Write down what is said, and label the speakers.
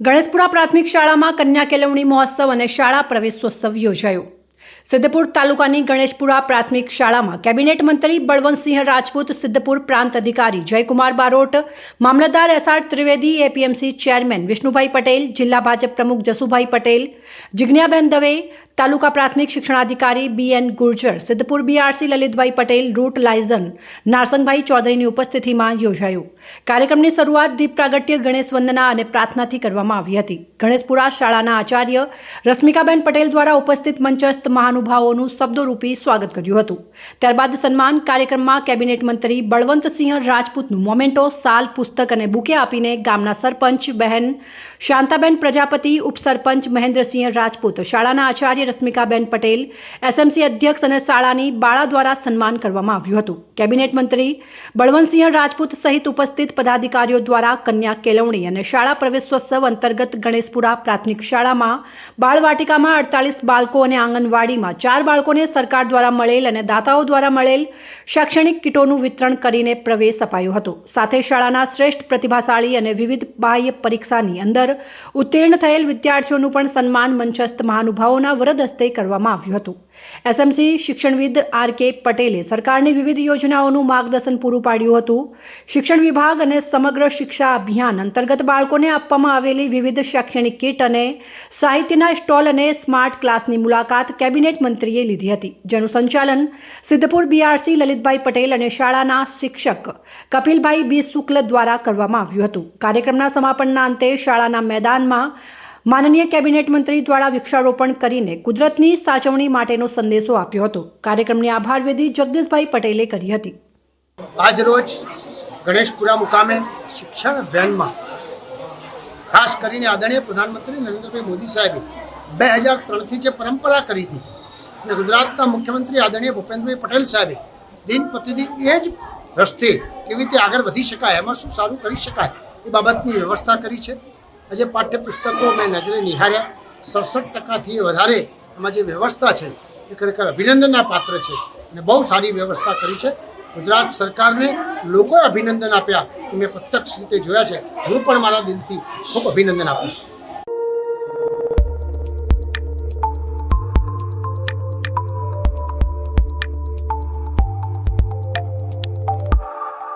Speaker 1: ગણેશપુરા પ્રાથમિક શાળામાં કન્યા કેળવણી મહોત્સવ અને શાળા પ્રવેશોત્સવ યોજાયો. સિદ્ધપુર તાલુકાની ગણેશપુરા પ્રાથમિક શાળામાં કેબિનેટ મંત્રી બળવંતસિંહ રાજપૂત, સિદ્ધપુર પ્રાંત અધિકારી જયકુમાર બારોટ, મામલતદાર SR Trivedi, APMC chairman Vishnubhai Patel, જિલ્લા ભાજપ પ્રમુખ જસુભાઈ પટેલ, જિજ્ઞાબેન દવે, તાલુકા પ્રાથમિક શિક્ષણાધિકારી B N Gurjar, Siddhpur BRC Lalitbhai Patel, route liaison Narsangbhai ચૌધરીની ઉપસ્થિતિમાં યોજાયું. કાર્યક્રમની શરૂઆત દીપ પ્રાગટ્ય, ગણેશ વંદના અને પ્રાર્થનાથી કરવામાં આવી હતી. ગણેશપુરા શાળાના આચાર્ય રશ્મિકાબેન પટેલ દ્વારા ઉપસ્થિત મંચસ્થ મહાનુભાવોનું શબ્દોરૂપી સ્વાગત કર્યું હતું. ત્યારબાદ સન્માન કાર્યક્રમમાં કેબિનેટ મંત્રી બળવંતસિંહ રાજપૂતનું મોમેન્ટો, સાલ, પુસ્તક અને બુકે આપીને ગામના સરપંચ, બહેન શાંતાબેન પ્રજાપતિ, ઉપસરપંચ મહેન્દ્રસિંહ રાજપૂત, શાળાના આચાર્ય રશ્મિકાબેન પટેલ, એસએમસી અધ્યક્ષ અને શાળાની બાળા દ્વારા સન્માન કરવામાં આવ્યું હતું. કેબિનેટ મંત્રી બળવંતસિંહ રાજપૂત સહિત ઉપસ્થિત પદાધિકારીઓ દ્વારા કન્યા કેળવણી અને શાળા પ્રવેશોત્સવ અંતર્ગત ગણેશપુરા પ્રાથમિક શાળામાં બાળવાટિકામાં અડતાલીસ બાળકો અને આંગણવાડીમાં ચાર બાળકોને સરકાર દ્વારા મળેલ અને દાતાઓ દ્વારા મળેલ શૈક્ષણિક કીટોનું વિતરણ કરીને પ્રવેશ અપાયો હતો. સાથે શાળાના શ્રેષ્ઠ પ્રતિભાશાળી અને વિવિધ બાહ્ય પરીક્ષાની અંદર ઉત્તીર્ણ થયેલ વિદ્યાર્થીઓનું પણ સન્માન મંચસ્થ મહાનુભાવોના વરદ હસ્તે કરવામાં આવ્યું હતું. એસએમસી શિક્ષણવિદ આર કે પટેલે સરકારની વિવિધ યોજનાઓનું માર્ગદર્શન પૂરું પાડ્યું હતું. શિક્ષણ વિભાગ અને સમગ્ર શિક્ષા અભિયાન અંતર્ગત બાળકોને આપવામાં આવેલી વિવિધ શૈક્ષણિક કીટ અને સાહિત્યના સ્ટોલ અને સ્માર્ટ ક્લાસની મુલાકાત કેબિનેટ મંત્રીએ લીધી હતી, જેનું સંચાલન સિદ્ધપુર બીઆરસી લલિતભાઈ પટેલ અને શાળાના શિક્ષક કપિલભાઈ બી શુક્લ દ્વારા કરવામાં આવ્યું હતું. કાર્યક્રમના સમાપનના અંતે શાળાના મેદાનમાં માનનીય કેબિનેટ મંત્રી દ્વારા વૃક્ષારોપણ કરીને કુદરતની સાચવણી માટેનો સંદેશો આપ્યો હતો. કાર્યક્રમની આભાર વિધિ જગદીશભાઈ પટેલે કરી હતી.
Speaker 2: આજરોજ ગણેશપુરા મુકામે શિક્ષણ વેનમાં ખાસ કરીને આદરણીય પ્રધાનમંત્રી નરેન્દ્રભાઈ મોદી સાહેબે બે હજાર ત્રણથી જે પરંપરા કરી હતી અને ગુજરાતના મુખ્યમંત્રી આદરણીય ભૂપેન્દ્રભાઈ પટેલ સાહેબે દિન પ્રતિદિન એ જ રસ્તે કેવી રીતે આગળ વધી શકાય, એમાં શું સારું કરી શકાય એ બાબતની વ્યવસ્થા કરી છે. આજે પાઠ્યપુસ્તકો મેં નજરે નિહાર્યા. સડસઠ ટકાથી વધારે એમાં જે વ્યવસ્થા છે એ ખરેખર અભિનંદનના પાત્ર છે અને બહુ સારી વ્યવસ્થા કરી છે. ગુજરાત સરકારને લોકોએ અભિનંદન આપ્યા એ મેં પ્રત્યક્ષ રીતે જોયા છે. હું પણ મારા દિલથી ખૂબ અભિનંદન આપું છું.